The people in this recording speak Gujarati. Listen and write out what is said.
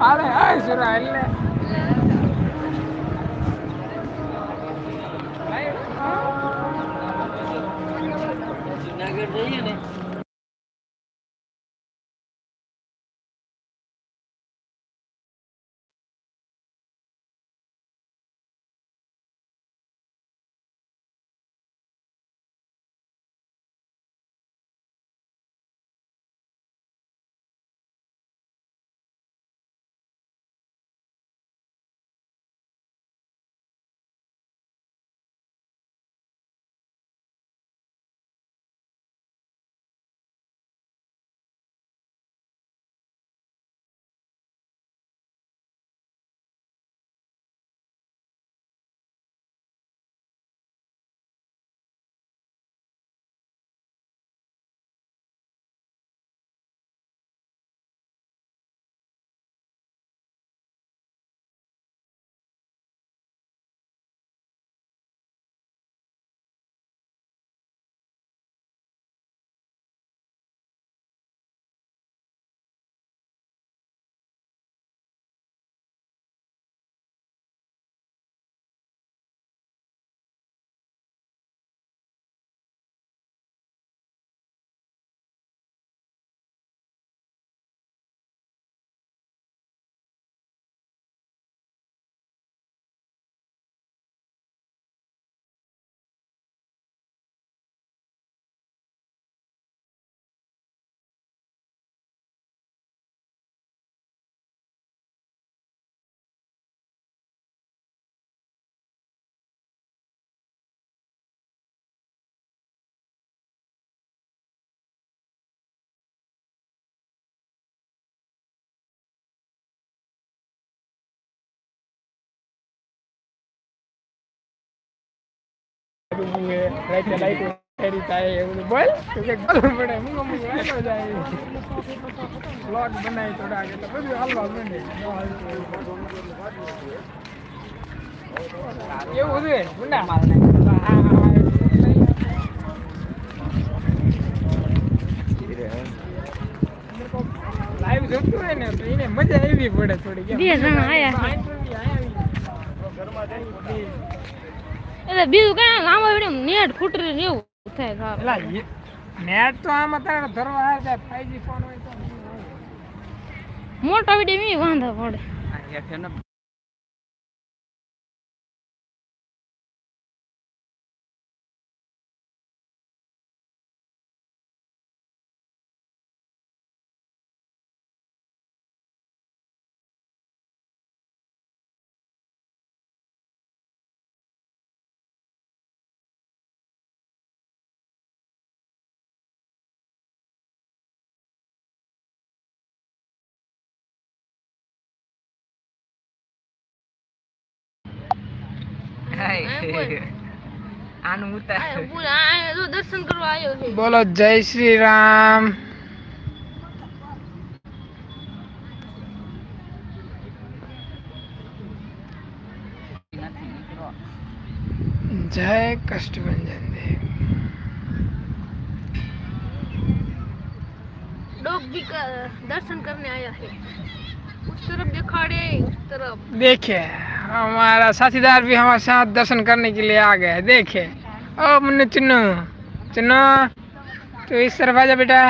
અરે હા સુરા એટલે? જુનાગઢ જઈએ ને. રાતે લાઈટો ફેરી થાય એવું બોલ તું કે બોલવું પડે મૂકો મૂકો હાલો જાય. બ્લોગ બનાવી થોડા આગળ તો બધું હાલવા માંડે. ન હાલતું હોય. એવું બધું હે ગુંડા મારને લાઈવ જોતું હોય ને તો એને મજા આવી પડે થોડી બે જણા આયા. એટલે બીજું કઈ લાંબા વીડિયો નેટ ફૂટરી ને થાય. એલા નેટ તો આમાં તારે ધરવા આવે છે ફાઈવજી ફોન હોય તો મોટા વીડિયો વાંધો પડે આનું ઉતાર આ પૂરા આ જો દર્શન કરવા આવ્યો છે બોલો જય શ્રી રામ જય કષ્ટભંજન દેવ डॉग भी का दर्शन करने आया है उस तरफ दिखाड़े उस तरफ देखे हमारा साथीदार भी हमारे साथ दर्शन करने के लिए आ गए देखे ओ मुन्नू चुन्नू चुन्नू तो इस तरफ आजा बेटा